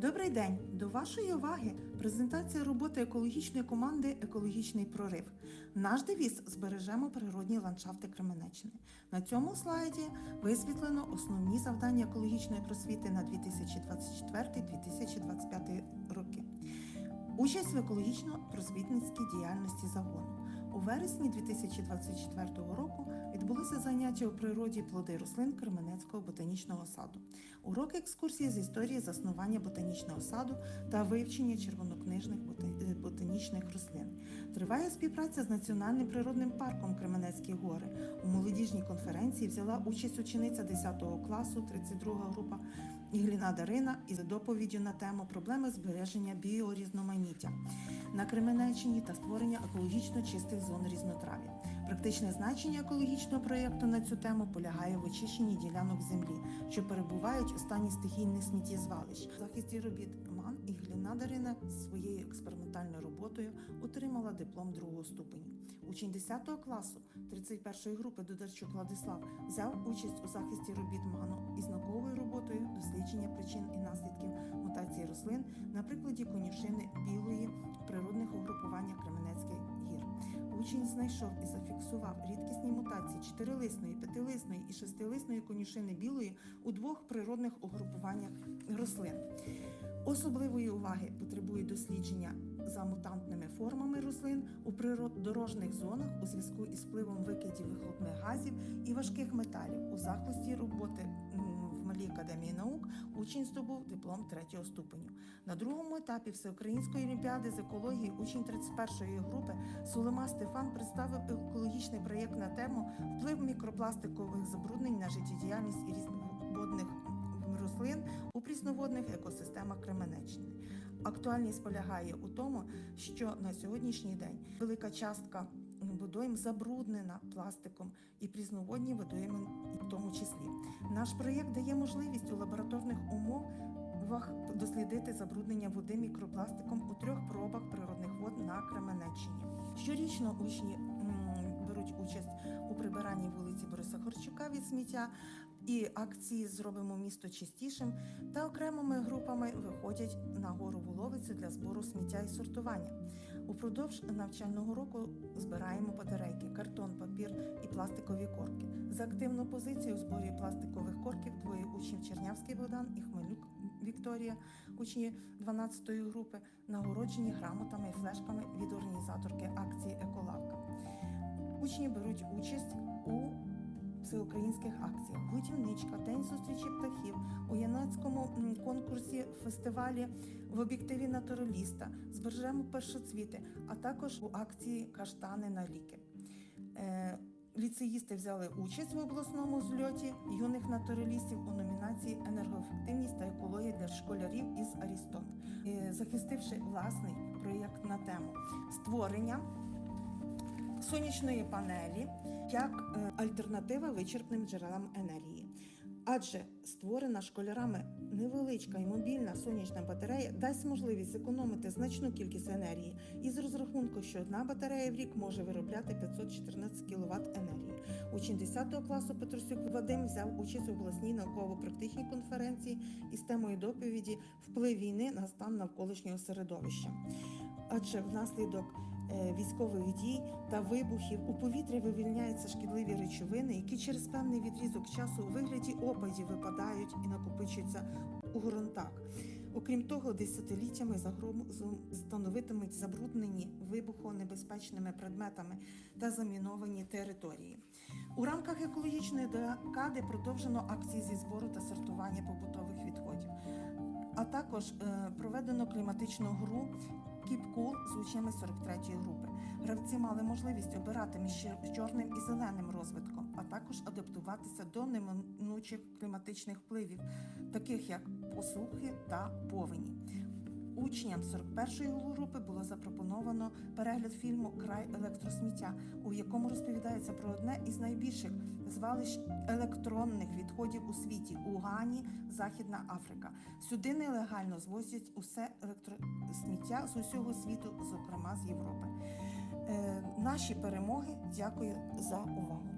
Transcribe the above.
Добрий день! До вашої уваги презентація роботи екологічної команди Екологічний прорив. Наш девіз збережемо природні ландшафти Кременеччини. На цьому слайді висвітлено основні завдання екологічної просвіти на 2024-2025 роки. Участь в екологічно-просвітницькій діяльності загону. У вересні 2024 року відбулися заняття у природі плоди рослин Кременецького ботанічного саду. Уроки екскурсії з історії заснування ботанічного саду та вивчення червонокнижних е, ботанічних рослин. Триває співпраця з Національним природним парком Кременецькі гори. У молодіжній конференції взяла участь учениця 10 класу, 32 група Ігліна Дарина із доповіддю на тему проблеми збереження біорізноманіття на Кременеччині та створення екологічно чистих зон різнотрав'я. Практичне значення екологічного проєкту на цю тему полягає в очищенні ділянок землі, що перебувають у стані стихійних сміттєзвалищ. В захисті робіт МАН і Гліна Дарина своєю експериментальною роботою отримала диплом другого ступеню. Учень 10 класу 31-ї групи Дударчук Владислав взяв участь у захисті робіт МАНу із науковою роботою дослідження на прикладі конюшини білої природних угрупуваннях Кременецьких гір. Учень знайшов і зафіксував рідкісні мутації чотирилисної, п'ятилисної і шестилисної конюшини білої у двох природних угрупуваннях рослин. Особливої уваги потребує дослідження за мутантними формами рослин у природорожних зонах у зв'язку із впливом викидів вихлопних газів і важких металів. У захисті роботи м, академії наук учень здобув диплом третього ступеню. На другому етапі Всеукраїнської олімпіади з екології учень 31-ї групи Сулема Стефан представив екологічний проєкт на тему вплив мікропластикових забруднень на життєдіяльність і різноводних рослин у прісноводних екосистемах Кременеччини. Актуальність полягає у тому, що на сьогоднішній день велика частка водойм забруднена пластиком і прізноводні водойми в тому числі. Наш проєкт дає можливість у лабораторних умовах дослідити забруднення води мікропластиком у трьох пробах природних вод на Кременеччині. Щорічно учні беруть участь у прибиранні вулиці Бориса Хорчука від сміття і акції Зробимо місто чистішим та окремими групами виходять на гору Воловицю для збору сміття і сортування. Упродовж навчального року збираємо батарейки, картон, папір і пластикові корки. За активну позицію у зборі пластикових корків двоє учнів Чернявський Богдан і Хмелюк Вікторія, учні 12-ї групи, нагороджені грамотами і флешками від організаторки акції Еколавка. Учні беруть участь у всеукраїнських акціях. Гутівничка, День зустрічі птахів, у Янацькому конкурсі фестивалі в об'єктиві натураліста, збережемо першоцвіти, а також у акції Каштани на ліки. Е, Ліцеїсти взяли участь в обласному зльоті юних натуралістів у номінації Енергоефективність та екологія для школярів із Арістон, Е, захистивши власний проєкт на тему створення сонячної панелі як е, альтернатива вичерпним джерелам енергії. Адже створена школярами невеличка і мобільна сонячна батарея дасть можливість зекономити значну кількість енергії із розрахунку, що одна батарея в рік може виробляти 514 кВт енергії. Учень 10 класу Петросюк Вадим взяв участь у обласній науково-практичній конференції із темою доповіді Вплив війни на стан навколишнього середовища. Адже внаслідок військових дій та вибухів у повітря вивільняються шкідливі речовини, які через певний відрізок часу у вигляді опадів випадають і накопичуються у ґрунтах. Окрім того, десятиліттями загрозу становитимуть забруднені вибухонебезпечними предметами та заміновані території. У рамках екологічної декади продовжено акції зі збору та сортування побутових відходів. А також е, проведено кліматичну гру Учнями 43-ї групи. Гравці мали можливість обирати між чорним і зеленим розвитком, а також адаптуватися до неминучих кліматичних впливів, таких як посухи та повені. Учням 41-ї групи було запропоновано перегляд фільму Край електросміття, у якому розповідається про одне із найбільших звалищ електронних відходів у світі у Гані, Західна Африка. Сюди нелегально звозять усе електросміття з усього світу, зокрема з Європи. Е, наші перемоги. Дякую за увагу.